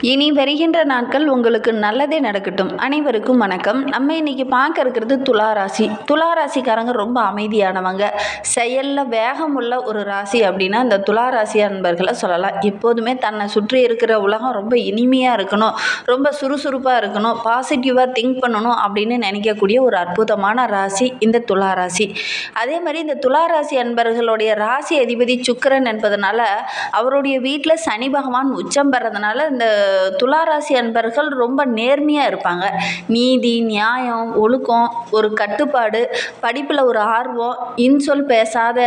இனி வருகின்ற நாட்கள் உங்களுக்கு நல்லதே நடக்கட்டும். அனைவருக்கும் வணக்கம். நம்ம இன்னைக்கு பார்க்க இருக்கிறது துலா ராசி துலா ராசிக்காரங்க ரொம்ப அமைதியானவங்க. செயலில் வேகம் உள்ள ஒரு ராசி அப்படின்னா இந்த துலா ராசி அன்பர்களை சொல்லலாம். எப்போதுமே தன்னை சுற்றி இருக்கிற உலகம் ரொம்ப இனிமையாக இருக்கணும். ரொம்ப சுறுசுறுப்பாக இருக்கணும். பாசிட்டிவாக திங்க் பண்ணணும் அப்படின்னு நினைக்கக்கூடிய ஒரு அற்புதமான ராசி இந்த துளாராசி. அதே மாதிரி இந்த துளாராசி அன்பர்களுடைய ராசி அதிபதி சுக்கரன் என்பதனால அவருடைய வீட்டில் சனி பகவான் உச்சம் பெறதுனால இந்த துளாராசி அன்பர்கள் ரொம்ப நேர்மையாக இருப்பாங்க. நீதி நியாயம் ஒழுக்கம் ஒரு கட்டுப்பாடு படிப்பில் ஒரு ஆர்வம் இன்சொல் பேசாத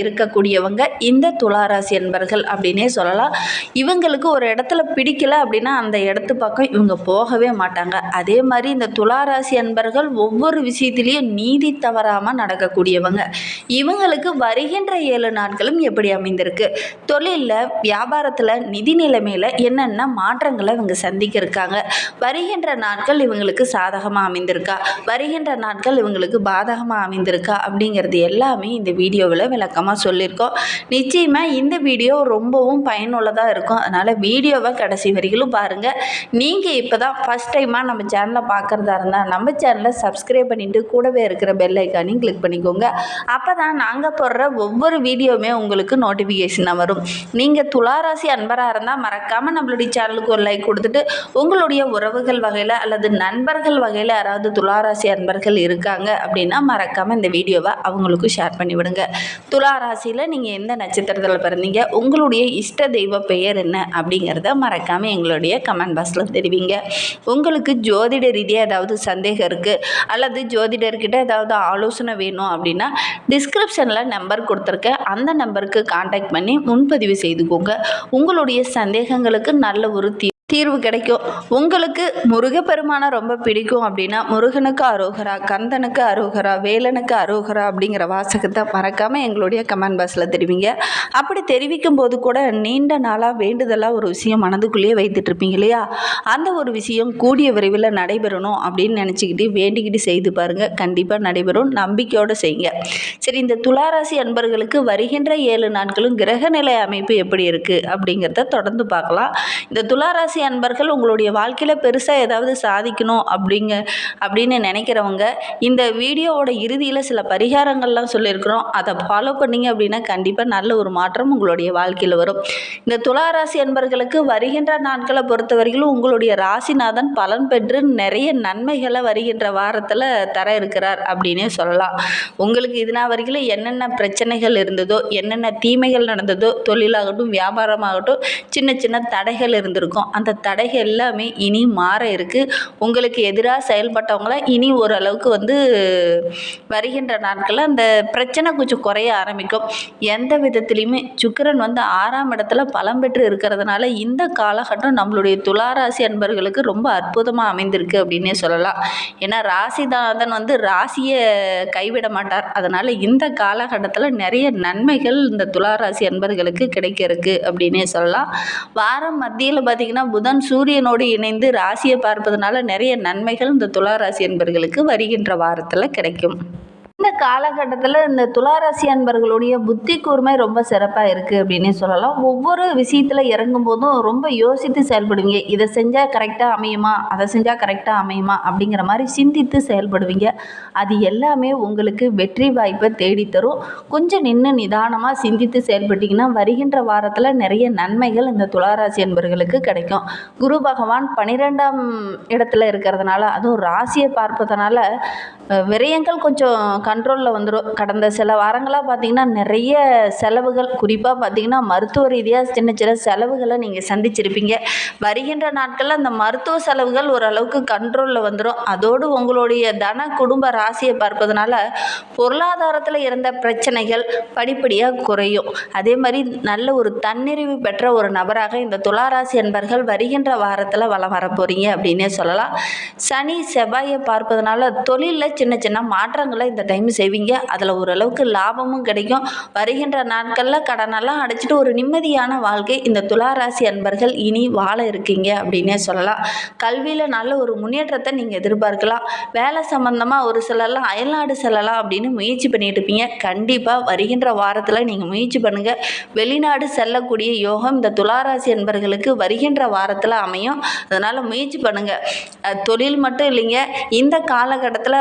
இருக்கக்கூடியவங்க இந்த துளாராசி அன்பர்கள் அப்படின்னே சொல்லலாம். இவங்களுக்கு ஒரு இடத்துல பிடிக்கல அப்படின்னா அந்த இடத்து பக்கம் இவங்க போகவே மாட்டாங்க. அதே மாதிரி இந்த துளாராசி அன்பர்கள் ஒவ்வொரு விஷயத்திலையும் நீதி தவறாமல் நடக்கக்கூடியவங்க. இவங்களுக்கு வருகின்ற ஏழு நாட்களும் எப்படி அமைந்திருக்கு? தொழிலில் வியாபாரத்தில் நிதி நிலைமையில் என்னென்ன மாற்ற மாற்றங்களை இவங்க சந்திக்க இருக்காங்க வருகின்ற நாட்கள் இவங்களுக்கு சாதகமாக அமைந்திருக்கா? வருகின்ற நாட்கள் இவங்களுக்கு பாதகமாக அமைந்திருக்கா? அப்படிங்கிறது எல்லாமே இந்த வீடியோவில் விளக்கமாக சொல்லியிருக்கோம். நிச்சயமாக இந்த வீடியோ ரொம்பவும் பயனுள்ளதாக இருக்கும். அதனால் வீடியோவை கடைசி வரைக்கும் பாருங்கள் நீங்கள் இப்போ தான் ஃபஸ்ட் டைமாக நம்ம சேனலை பார்க்குறதா இருந்தால் நம்ம சேனலை சப்ஸ்கிரைப் பண்ணிவிட்டு கூடவே இருக்கிற பெல் ஐக்கானையும் கிளிக் பண்ணிக்கோங்க. அப்போ தான் நாங்கள் போடுற ஒவ்வொரு வீடியோவுமே உங்களுக்கு நோட்டிஃபிகேஷனாக வரும். நீங்கள் துளாராசி அன்பராக இருந்தால் மறக்காமல் நம்மளுடைய சேனலுக்கு ஒரு லைக் கொடுத்துட்டு உங்களுடைய உறவுகள் வகையில் அல்லது நண்பர்கள் வகையில் யாராவது துளாராசி அன்பர்கள் இருக்காங்க அப்படின்னா மறக்காமல் இந்த வீடியோவை அவங்களுக்கும் ஷேர் பண்ணிவிடுங்க. துளாராசியில் நீங்கள் எந்த நட்சத்திரத்தில் பிறந்தீங்க உங்களுடைய இஷ்ட தெய்வ பெயர் என்ன அப்படிங்கிறத மறக்காமல் எங்களுடைய கமெண்ட் பாக்ஸில் தெரிவிங்க. உங்களுக்கு ஜோதிட ரீதியாக ஏதாவது சந்தேகம் இருக்குது அல்லது ஜோதிடர்கிட்ட ஏதாவது ஆலோசனை வேணும் அப்படின்னா டிஸ்கிரிப்ஷனில் நம்பர் கொடுத்துருக்கேன். அந்த நம்பருக்கு காண்டாக்ட் பண்ணி முன்பதிவு செய்துக்கோங்க. உங்களுடைய சந்தேகங்களுக்கு நல்ல ஒரு தீர்வு தீர்வு கிடைக்கும். உங்களுக்கு முருகப்பெருமானை ரொம்ப பிடிக்கும் அப்படின்னா முருகனுக்கு அரோகரா கந்தனுக்கு அரோகரா வேலனுக்கு அரோகரா அப்படிங்கிற வாசகத்தை மறக்காமல் எங்களுடைய கமெண்ட் பாக்ஸில் தெரிவிங்க. அப்படி தெரிவிக்கும் போது கூட நீண்ட நாளாக வேண்டுதலாக ஒரு விஷயம் மனதுக்குள்ளேயே வைத்துட்ருப்பீங்க இல்லையா? அந்த ஒரு விஷயம் கூடிய விரைவில் நடைபெறணும் அப்படின்னு நினச்சிக்கிட்டு வேண்டிக்கிட்டு செய்து பாருங்கள் கண்டிப்பாக நடைபெறும். நம்பிக்கையோடு செய்யுங்க. சரி இந்த துளாராசி அன்பர்களுக்கு வருகின்ற ஏழு நாட்களும் கிரகநிலை அமைப்பு எப்படி இருக்குது அப்படிங்கிறத தொடர்ந்து பார்க்கலாம். இந்த துளாராசி அன்பர்கள் உங்களுடைய வாழ்க்கையில் பெருசாக ஏதாவது சாதிக்கணும் அப்படிங்க அப்படின்னு நினைக்கிறவங்க இந்த வீடியோவோட இறுதியில் சில பரிகாரங்கள்லாம் சொல்லியிருக்கிறோம். அதை ஃபாலோ பண்ணீங்க அப்படின்னா கண்டிப்பாக நல்ல ஒரு மாற்றம் உங்களுடைய வாழ்க்கையில் வரும். இந்த துலா ராசி அன்பர்களுக்கு வருகின்ற நாட்களை பொறுத்த வரையிலும் உங்களுடைய ராசிநாதன் பலன் பெற்று நிறைய நன்மைகளை வருகின்ற வாரத்தில் தர இருக்கிறார் அப்படின்னே சொல்லலாம். உங்களுக்கு இதுனா வரைக்கும் என்னென்ன பிரச்சனைகள் இருந்ததோ என்னென்ன தீமைகள் நடந்ததோ தொழிலாகட்டும் வியாபாரமாகட்டும் சின்ன சின்ன தடைகள் இருந்திருக்கும். அந்த தடைகள் எல்லாமே இனி மாற இருக்குது உங்களுக்கு எதிராக செயல்பட்டவங்கள இனி ஓரளவுக்கு வந்து வருகின்ற நாட்களில் அந்த பிரச்சனை கொஞ்சம் குறைய ஆரம்பிக்கும். எந்த விதத்துலேயுமே சுக்கிரன் வந்து ஆறாம் இடத்துல பலம் பெற்று இருக்கிறதுனால இந்த காலகட்டம் நம்மளுடைய துளாராசி அன்பர்களுக்கு ரொம்ப அற்புதமாக அமைந்திருக்கு அப்படின்னே சொல்லலாம். ஏன்னா ராசிநாதன் வந்து ராசியை கைவிட மாட்டார். அதனால் இந்த காலகட்டத்தில் நிறைய நன்மைகள் இந்த துளாராசி அன்பர்களுக்கு கிடைக்க அப்படின்னே சொல்லலாம். வாரம் மத்தியில் பார்த்திங்கன்னா புதன் சூரியனோடு இணைந்து ராசியை பார்ப்பதனால நிறைய நன்மைகள் இந்த துளாராசி என்பர்களுக்கு வருகின்ற வாரத்தில் கிடைக்கும். இந்த காலகட்டத்தில் இந்த துளாராசி அன்பர்களுடைய புத்தி கூர்மை ரொம்ப சிறப்பாக இருக்குது அப்படின்னே சொல்லலாம். ஒவ்வொரு விஷயத்தில் இறங்கும் போதும் ரொம்ப யோசித்து செயல்படுவீங்க. இதை செஞ்சால் கரெக்டாக அமையுமா? அதை செஞ்சால் கரெக்டாக அமையுமா? அப்படிங்கிற மாதிரி சிந்தித்து செயல்படுவீங்க. அது எல்லாமே உங்களுக்கு வெற்றி வாய்ப்பை தேடித்தரும். கொஞ்சம் நின்று நிதானமாக சிந்தித்து செயல்பட்டிங்கன்னா வருகின்ற வாரத்தில் நிறைய நன்மைகள் இந்த துளாராசி அன்பர்களுக்கு கிடைக்கும். குரு பகவான் பன்னிரெண்டாம் இடத்துல இருக்கிறதுனால அதுவும் ராசியை பார்ப்பதனால விரயங்கள் கொஞ்சம் கண்ட்ரோலில் வந்துடும் கடந்த சில வாரங்களாக பார்த்தீங்கன்னா நிறைய செலவுகள் குறிப்பாக பார்த்தீங்கன்னா மருத்துவ ரீதியாக சின்ன சின்ன செலவுகளை நீங்கள் சந்திச்சிருப்பீங்க. வருகின்ற நாட்களில் அந்த மருத்துவ செலவுகள் ஓரளவுக்கு கண்ட்ரோலில் வந்துடும் அதோடு உங்களுடைய தன குடும்ப ராசியை பார்ப்பதனால பொருளாதாரத்தில் இருந்த பிரச்சனைகள் படிப்படியாக குறையும். அதே மாதிரி நல்ல ஒரு தன்னிறைவு பெற்ற ஒரு நபராக இந்த துளாராசி என்பர்கள் வருகின்ற வாரத்தில் வளம் வரப்போகிறீங்க அப்படின்னே சொல்லலாம். சனி செவ்வாயை பார்ப்பதனால தொழிலில் சின்ன சின்ன மாற்றங்களை இந்த டைம் டைம் செய்வீங்க. அதில் ஓரளவுக்கு லாபமும் கிடைக்கும். வருகின்ற நாட்களில் கடனெல்லாம் அடைச்சிட்டு ஒரு நிம்மதியான வாழ்க்கை இந்த துளாராசி அன்பர்கள் இனி வாழ இருக்கீங்க அப்படின்னே சொல்லலாம். கல்வியில் நல்ல ஒரு முன்னேற்றத்தை நீங்கள் எதிர்பார்க்கலாம். வேலை சம்மந்தமாக ஒரு சிலர்லாம் அயல்நாடு செல்லலாம் அப்படின்னு முயற்சி பண்ணிட்டு இருப்பீங்க. கண்டிப்பாக வருகின்ற வாரத்தில் நீங்கள் முயற்சி பண்ணுங்கள் வெளிநாடு செல்லக்கூடிய யோகம் இந்த துளாராசி அன்பர்களுக்கு வருகின்ற வாரத்தில் அமையும். அதனால் முயற்சி பண்ணுங்கள் தொழில் மட்டும் இல்லைங்க. இந்த காலகட்டத்தில்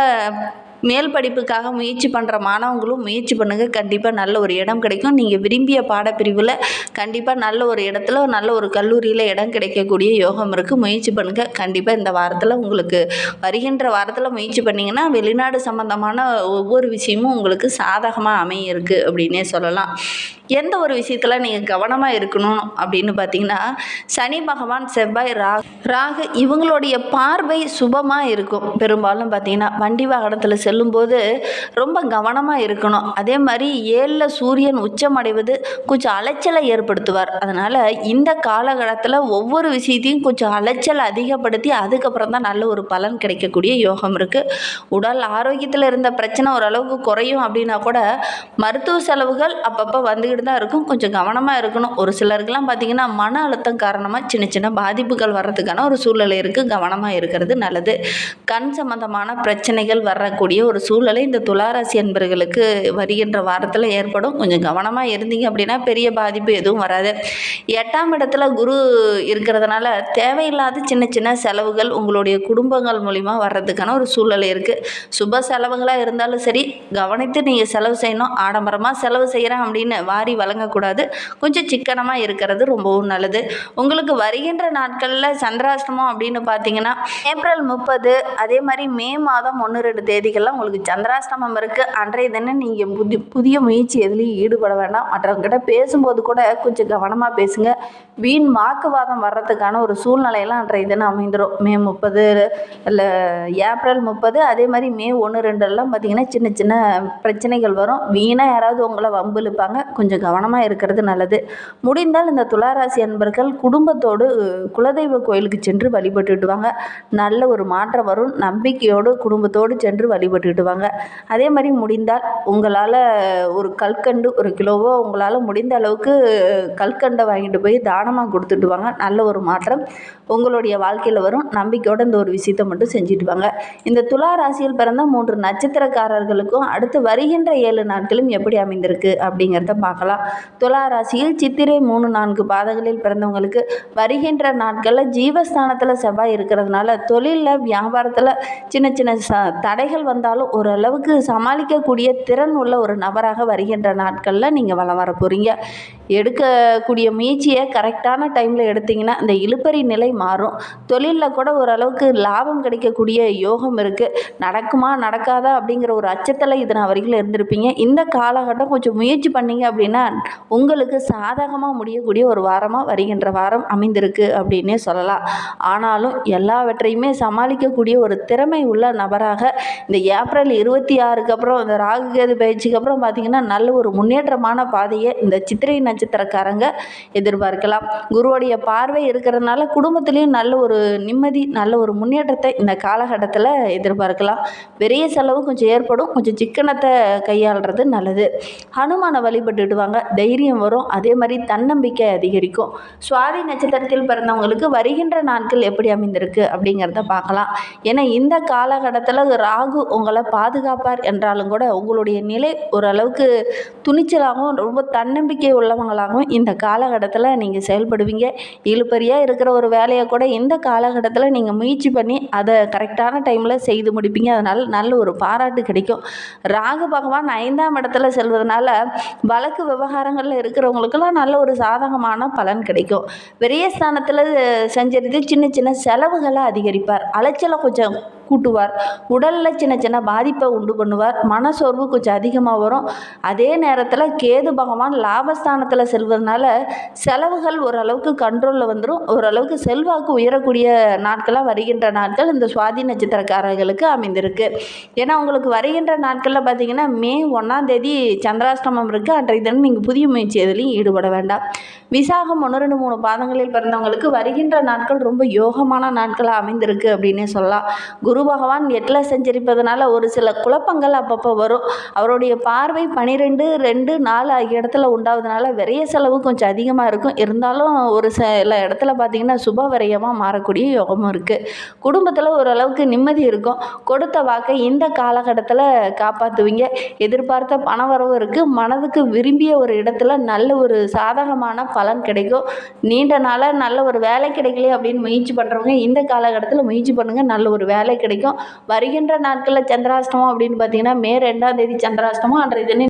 மேல் படிப்புக்காக முயற்சி பண்ணுற மாணவங்களும் முயற்சி பண்ணுங்கள் கண்டிப்பாக நல்ல ஒரு இடம் கிடைக்கும். நீங்கள் விரும்பிய பாடப்பிரிவில் கண்டிப்பாக நல்ல ஒரு இடத்துல நல்ல ஒரு கல்லூரியில் இடம் கிடைக்கக்கூடிய யோகம் இருக்குது முயற்சி பண்ணுங்கள் கண்டிப்பாக இந்த வாரத்தில் உங்களுக்கு வருகின்ற வாரத்தில் முயற்சி பண்ணிங்கன்னா வெளிநாடு சம்மந்தமான ஒவ்வொரு விஷயமும் உங்களுக்கு சாதகமாக அமைய இருக்குது அப்படின்னே சொல்லலாம். எந்த ஒரு விஷயத்தில் நீங்கள் கவனமாக இருக்கணும் அப்படின்னு பார்த்தீங்கன்னா சனி பகவான் செவ்வாய் ரா ராகு இவங்களுடைய பார்வை சுபமாக இருக்கும். பெரும்பாலும் பார்த்தீங்கன்னா வண்டி வாகனத்தில் செல்லும்போது ரொம்ப கவனமாக இருக்கணும். அதே மாதிரி ஏழில் சூரியன் உச்சமடைவது கொஞ்சம் அலைச்சலை ஏற்படுத்துவார். அதனால் இந்த காலகட்டத்தில் ஒவ்வொரு விஷயத்தையும் கொஞ்சம் அலைச்சல் அதிகப்படுத்தி அதுக்கப்புறம் தான் நல்ல ஒரு பலன் கிடைக்கக்கூடிய யோகம் இருக்குது உடல் ஆரோக்கியத்தில் இருந்த பிரச்சனை ஓரளவுக்கு குறையும் அப்படின்னா கூட மருத்துவ செலவுகள் அப்பப்போ வந்துக்கிட்டு தான் இருக்கும். கொஞ்சம் கவனமாக இருக்கணும். ஒரு சிலருக்கெல்லாம் பார்த்திங்கன்னா மன அழுத்தம் காரணமாக சின்ன சின்ன பாதிப்புகள் வர்றதுக்கான ஒரு சூழ்நிலை இருக்குது கவனமாக இருக்கிறது நல்லது. கண் சம்பந்தமான பிரச்சனைகள் வரக்கூடிய ஒரு சூழ்நிலை இந்த துளாராசி என்பர்களுக்கு வருகின்ற வாரத்தில் ஏற்படும். கொஞ்சம் கவனமாக இருந்தீங்க அப்படின்னா பெரிய பாதிப்பு எதுவும் வராது. எட்டாம் இடத்துல குரு இருக்கிறதுனால தேவையில்லாத சின்ன சின்ன செலவுகள் உங்களுடைய குடும்பங்கள் மூலிமா வர்றதுக்கான ஒரு சூழ்நிலை இருக்குது சுப செலவுகளாக இருந்தாலும் சரி கவனித்து நீங்கள் செலவு செய்யணும். ஆடம்பரமாக செலவு செய்கிறேன் அப்படின்னு வாரி வழங்கக்கூடாது. கொஞ்சம் சிக்கனமாக இருக்கிறது ரொம்பவும் நல்லது. உங்களுக்கு வருகின்ற நாட்களில் சந்திராஷ்டமம் அப்படின்னு பார்த்தீங்கன்னா ஏப்ரல் முப்பது அதே மாதிரி மே மாதம் ஒன்று ரெண்டு தேதிகள்லாம் உங்களுக்கு சந்திராஷ்டமம் இருக்குது அன்றைய தினம் நீங்கள் புதி புதிய முயற்சி எதுலேயும் ஈடுபட வேண்டாம். மற்றவங்ககிட்ட பேசும்போது கூட கொஞ்சம் கவனமாக பேசுங்க. வீண் வாக்குவாதம் வர்றதுக்கான ஒரு சூழ்நிலையெல்லாம் அன்றைய தினம் அமைந்துடும் மே முப்பது இல்லை ஏப்ரல் முப்பது அதே மாதிரி மே ஒன்று ரெண்டெல்லாம் பார்த்தீங்கன்னா சின்ன சின்ன பிரச்சனைகள் வரும். வீணாக யாராவது உங்களை வம்பு இழுப்பாங்க. கொஞ்சம் கவனமாக இருக்கிறது நல்லது. முடிந்தால் இந்த துளாராசி அன்பர்கள் குடும்பத்தோடு குலதெய்வ கோயிலுக்கு சென்று வழிபட்டுட்டு வாங்க நல்ல ஒரு மாற்றம் வரும். நம்பிக்கையோடு குடும்பத்தோடு சென்று வழிபட்டுட்டு வாங்க அதே மாதிரி முடிந்தால் உங்களால் ஒரு கல்கண்டு ஒரு கிலோவோ உங்களால் முடிந்த அளவுக்கு கல்கண்டை வாங்கிட்டு போய் தானமாக கொடுத்துட்டு வாங்க. நல்ல ஒரு மாற்றம் உங்களுடைய வாழ்க்கையில் வரும். நம்பிக்கையோடு இந்த ஒரு விஷயத்தை மட்டும் செஞ்சுட்டு வாங்க. இந்த துலா ராசியில் பிறந்த மூன்று நட்சத்திரக்காரர்களுக்கும் அடுத்து வருகின்ற ஏழு நாட்களும் எப்படி அமைந்திருக்கு அப்படிங்கிறத பார்க்கலாம். துலா ராசியில் சித்திரை மூணு நான்கு பாதங்களில் பிறந்தவங்களுக்கு வருகின்ற நாட்களில் ஜீவஸ்தானத்தில் செவ்வாய் இருக்கிறதுனால தொழிலில் வியாபாரத்தில் சின்ன சின்ன ச தடைகள் வந்தாலும் ஓரளவுக்கு சமாளிக்கக்கூடிய திறன் உள்ள ஒரு நபராக வருகின்ற நாட்களில் நீங்கள் வளம் வர போகிறீங்க எடுக்கக்கூடிய முயற்சியை கரெக்டான டைமில் எடுத்தீங்கன்னா இந்த இழுப்பறி நிலை மாறும். தொழிலில் கூட ஓரளவுக்கு லாபம் கிடைக்கக்கூடிய யோகம் இருக்குது நடக்குமா நடக்காதா அப்படிங்கிற ஒரு அச்சத்தில் இது நான் வரைக்கும் இருந்திருப்பீங்க. இந்த காலகட்டம் கொஞ்சம் முயற்சி பண்ணீங்க அப்படின்னா உங்களுக்கு சாதகமாக முடியக்கூடிய ஒரு வாரமாக வருகின்ற வாரம் அமைந்திருக்கு அப்படின்னே சொல்லலாம். ஆனாலும் எல்லாவற்றையுமே சமாளிக்கக்கூடிய ஒரு திறமை உள்ள நபராக இந்த ஏப்ரல் இருபத்தி ஆறுக்கு அப்புறம் இந்த ராகுகேது பயிற்சிக்கு அப்புறம் பார்த்தீங்கன்னா நல்ல ஒரு முன்னேற்றமான பாதையை இந்த சித்திரை நட்சத்திரக்காரங்க எதிர்பார்க்கலாம். குருவுடைய பார்வை இருக்கிறதுனால குடும்பத்துலேயும் நல்ல ஒரு நிம்மதி நல்ல ஒரு முன்னேற்றத்தை இந்த காலகட்டத்தில் எதிர்பார்க்கலாம். பெரிய செலவு கொஞ்சம் ஏற்படும். கொஞ்சம் சிக்கனத்தை கையாளுறது நல்லது. ஹனுமானை வழிபட்டுட்டு வாங்க தைரியம் வரும். அதே மாதிரி தன்னம்பிக்கை அதிகரிக்கும். சுவாதி நட்சத்திரத்தில் பிறந்தவங்களுக்கு வருகின்ற நாட்கள் எப்படி அமைந்திருக்கு அப்படிங்கிறத பார்க்கலாம். ஏன்னா இந்த காலகட்டத்தில் ராகு உங்களை பாதுகாப்பார் என்றாலும் கூட உங்களுடைய நிலை ஓரளவுக்கு துணிச்சலாகவும் ரொம்ப தன்னம்பிக்கை உள்ளவங்களாகவும் இந்த காலகட்டத்தில் நீங்கள் செயல்படுவீங்க. இழுப்பறியாக இருக்கிற ஒரு வேலையை கூட இந்த காலகட்டத்தில் நீங்கள் முயற்சி பண்ணி அதை கரெக்டான டைமில் செய்து முடிப்பீங்க. அதனால் நல்ல ஒரு பாராட்டு கிடைக்கும். ராகு பகவான் ஐந்தாம் இடத்துல செல்வதனால வழக்கு விவகாரங்களில் இருக்கிறவங்களுக்கெல்லாம் நல்ல ஒரு சாதகமான பலன் கிடைக்கும். விரயஸ்தானத்தில் செஞ்சிருந்து சின்ன சின்ன செலவுகளை அதிகரிப்பார். அலைச்சலை கொஞ்சம் கூட்டுவார். உடலில் சின்ன சின்ன பாதிப்பை உண்டு பண்ணுவார். மனசோர்வு கொஞ்சம் அதிகமாக வரும். அதே நேரத்தில் கேது பகவான் லாபஸ்தானத்தில் செல்வதனால செலவுகள் ஓரளவுக்கு கண்ட்ரோலில் வந்துடும் ஓரளவுக்கு செல்வாக்கு உயரக்கூடிய நாட்களாக வருகின்ற நாட்கள் இந்த சுவாதி நட்சத்திரக்காரர்களுக்கு அமைந்திருக்கு. ஏன்னா உங்களுக்கு வருகின்ற நாட்களில் பார்த்தீங்கன்னா மே ஒன்றாம் தேதி சந்திராஷ்டமம் இருக்குது அன்றைய தினம் நீங்கள் புதிய முயற்சி எதுலையும் ஈடுபட வேண்டாம். விசாகம் ஒன்று ரெண்டு மூணு பாதங்களில் பிறந்தவங்களுக்கு வருகின்ற நாட்கள் ரொம்ப யோகமான நாட்களாக அமைந்திருக்கு அப்படின்னே சொல்லலாம். குரு குரு பகவான் எட்டில் செஞ்சிருப்பதனால ஒரு சில குழப்பங்கள் அப்பப்போ வரும். அவருடைய பார்வை பன்னிரெண்டு ரெண்டு நாலு ஆகிய இடத்துல உண்டாவதுனால விரைய செலவு கொஞ்சம் அதிகமாக இருக்கும். இருந்தாலும் ஒரு சில இடத்துல பார்த்திங்கன்னா சுப விரயமாக மாறக்கூடிய யோகமும் இருக்குது குடும்பத்தில் ஓரளவுக்கு நிம்மதி இருக்கும். கொடுத்த வாக்கை இந்த காலகட்டத்தில் காப்பாற்றுவீங்க எதிர்பார்த்த பணவரவு இருக்குது மனதுக்கு விரும்பிய ஒரு இடத்துல நல்ல ஒரு சாதகமான பலன் கிடைக்கும். நீண்ட நாளாக நல்ல ஒரு வேலை கிடைக்கலையே அப்படின்னு முயற்சி பண்ணுறவங்க இந்த காலகட்டத்தில் முயற்சி பண்ணுங்கள் நல்ல ஒரு வேலை கிடைக்கும் கிடைக்கும். வருகின்ற நாட்களில் சந்திராஷ்டமம் அப்படின்னு பார்த்தீங்கன்னா மே ரெண்டாம் தேதி சந்திராஷ்டமம். அன்றைய தினம்